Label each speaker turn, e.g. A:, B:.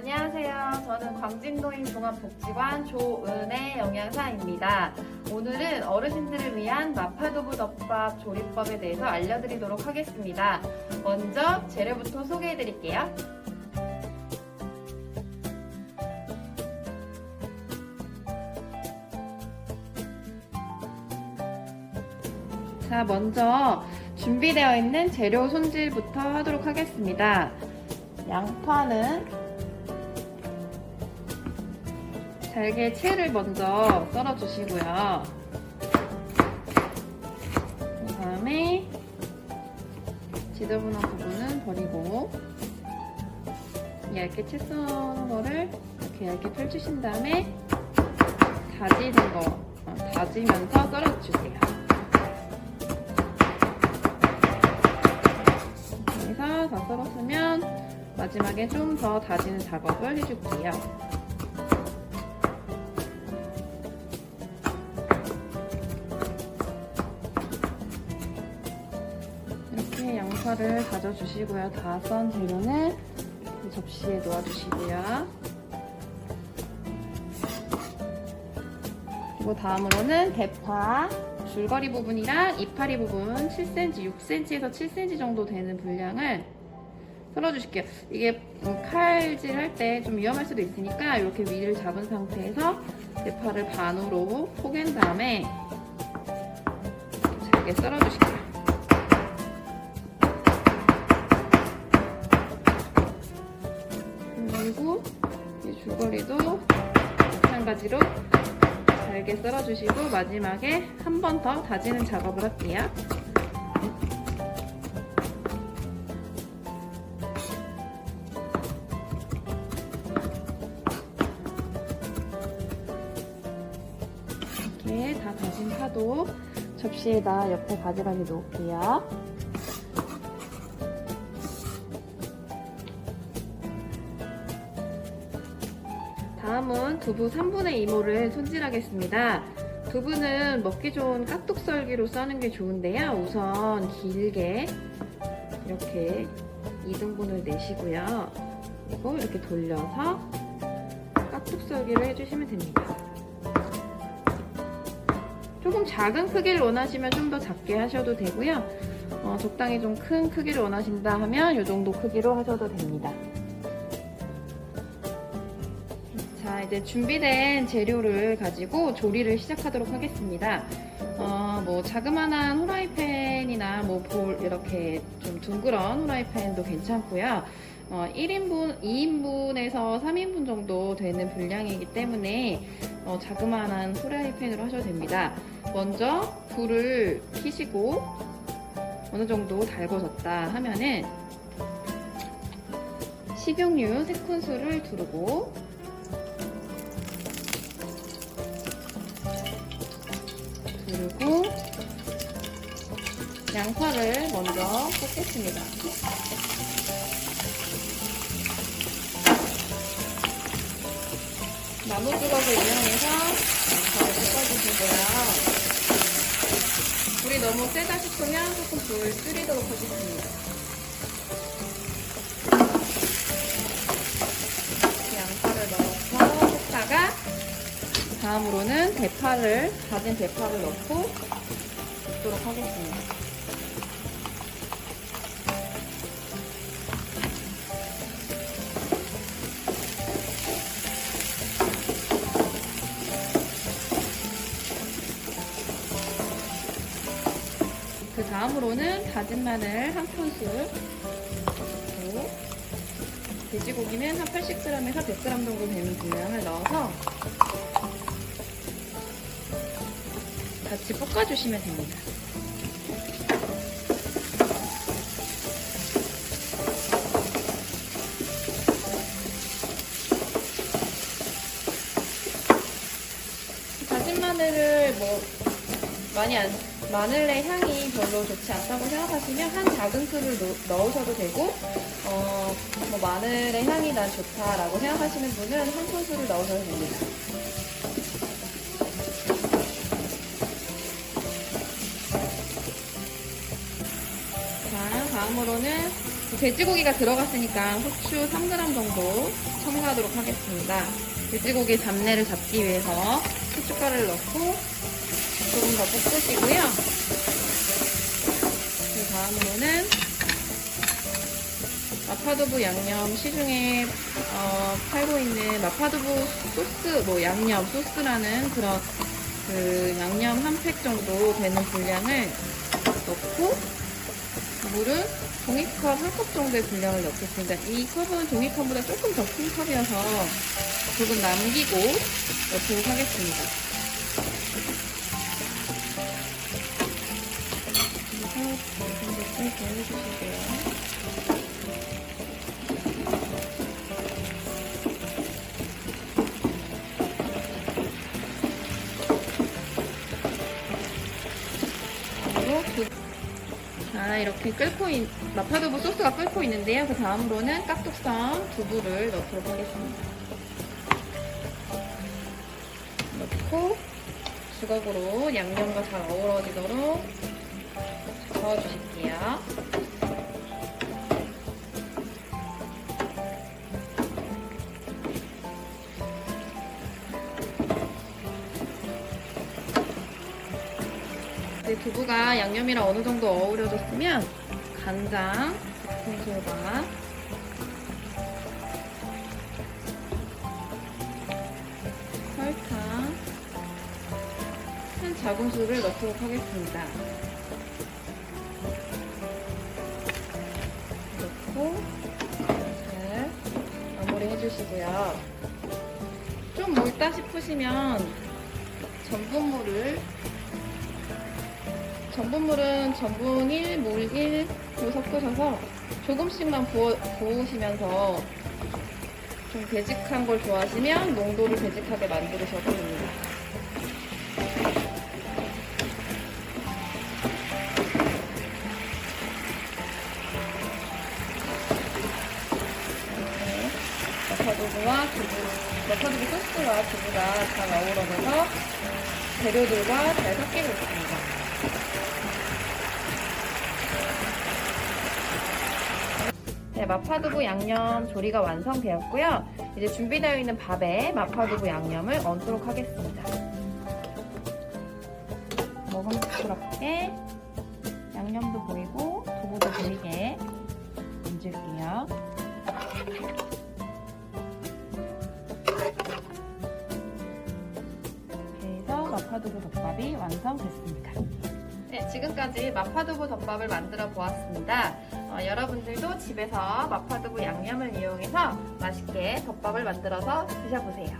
A: 안녕하세요. 저는 광진노인 종합복지관 조은혜 영양사입니다. 오늘은 어르신들을 위한 마파두부 덮밥 조리법에 대해서 알려드리도록 하겠습니다. 먼저 재료부터 소개해드릴게요. 자, 먼저 준비되어 있는 재료 손질부터 하도록 하겠습니다. 양파는 잘게 채를 먼저 썰어 주시고요. 그 다음에 지저분한 부분은 버리고 얇게 채 썰은 거를 이렇게 얇게 펼치신 다음에 다지는 거 어, 다지면서 썰어 주세요. 해서 다 썰었으면 마지막에 좀 더 다지는 작업을 해줄게요. 양파를 다져주시고요. 다 썬 재료는 이 접시에 놓아주시고요. 그리고 다음으로는 대파 줄거리 부분이랑 이파리 부분 7cm, 6cm에서 7cm 정도 되는 분량을 썰어주실게요. 이게 음, 칼질 할 때 좀 위험할 수도 있으니까 이렇게 위를 잡은 상태에서 대파를 반으로 포갠 다음에 잘게 썰어주실게요. 줄거리도 마찬가지로 잘게 썰어주시고 마지막에 한 번 더 다지는 작업을 할게요. 이렇게 다 다진 파도 접시에다 옆에 가져가게 놓을게요. 다음은 두부 3분의 2모를 손질하겠습니다. 두부는 먹기 좋은 깍둑썰기로 써는 게 좋은데요. 우선 길게 이렇게 2등분을 내시고요. 그리고 이렇게 돌려서 깍둑썰기를 해주시면 됩니다. 조금 작은 크기를 원하시면 좀 더 작게 하셔도 되고요. 어, 적당히 좀 큰 크기를 원하신다 하면 이 정도 크기로 하셔도 됩니다. 이제 준비된 재료를 가지고 조리를 시작하도록 하겠습니다. 어, 뭐, 자그마한 후라이팬이나 뭐, 볼, 이렇게 좀 둥그런 후라이팬도 괜찮고요. 어, 1인분, 2인분에서 3인분 정도 되는 분량이기 때문에 어, 자그마한 후라이팬으로 하셔도 됩니다. 먼저 불을 켜시고 어느 정도 달궈졌다 하면은 식용유 3큰술을 두르고 두르고 양파를 먼저 볶겠습니다. 나무 주걱을 이용해서 양파를 볶아주시고요. 불이 너무 세다 싶으면 조금 불 줄이도록 하겠습니다. 다음으로는 대파를 다진 대파를 넣고 볶도록 하겠습니다. 그 다음으로는 다진 마늘 한 큰술 넣고 돼지고기는 한 80g에서 100g 정도 되는 분량을 넣어서 같이 볶아주시면 됩니다. 다진 마늘을 뭐 많이 안 마늘의 향이 별로 좋지 않다고 생각하시면 한 작은 술을 넣으셔도 되고 어, 뭐 마늘의 향이 난 좋다라고 생각하시는 분은 한 큰술을 넣으셔도 됩니다. 다음으로는 돼지고기가 들어갔으니까 후추 3g 정도 첨가하도록 하겠습니다. 돼지고기 잡내를 잡기 위해서 후춧가루를 넣고 조금 더 볶으시고요. 그 다음으로는 마파두부 양념 시중에 어, 팔고 있는 마파두부 소스, 뭐 양념 소스라는 그런 그 양념 한 팩 정도 되는 분량을 넣고 물은 종이컵 한 컵 정도의 분량을 넣겠습니다. 이 컵은 종이컵보다 조금 더 큰 컵이어서 조금 남기고 넣도록 하겠습니다. 그래서 이렇게 해주시고요. 자, 이렇게 끓고 있, 마파두부 소스가 끓고 있는데요. 그 다음으로는 깍둑성 두부를 넣도록 하겠습니다. 넣고 주걱으로 양념과 잘 어우러지도록 저어주실게요. 이제 두부가 양념이랑 어느 정도 어우러졌으면 간장, 홍소가 설탕 한 작은술을 넣도록 하겠습니다. 넣고 잘 마무리 해 주시고요. 좀 묽다 싶으시면 전분물을 전분물은 전분 1, 물 1로 섞으셔서 조금씩만 부어, 부으시면서 좀 되직한 걸 좋아하시면 농도를 되직하게 만드셔도 됩니다. 이렇게 마파두부와 두부, 마파두부 소스와 두부가 잘 어우러져서 재료들과 잘 섞이고 있습니다. 네, 마파두부 양념 조리가 완성되었고요. 이제 준비되어 있는 밥에 마파두부 양념을 얹도록 하겠습니다. 먹음직스럽게 양념도 보이고 두부도 보이게 얹을게요. 해서 마파두부 덮밥이 완성됐습니다. 네, 지금까지 마파두부 덮밥을 만들어 보았습니다. 어, 여러분들도 집에서 마파두부 양념을 이용해서 맛있게 덮밥을 만들어서 드셔보세요.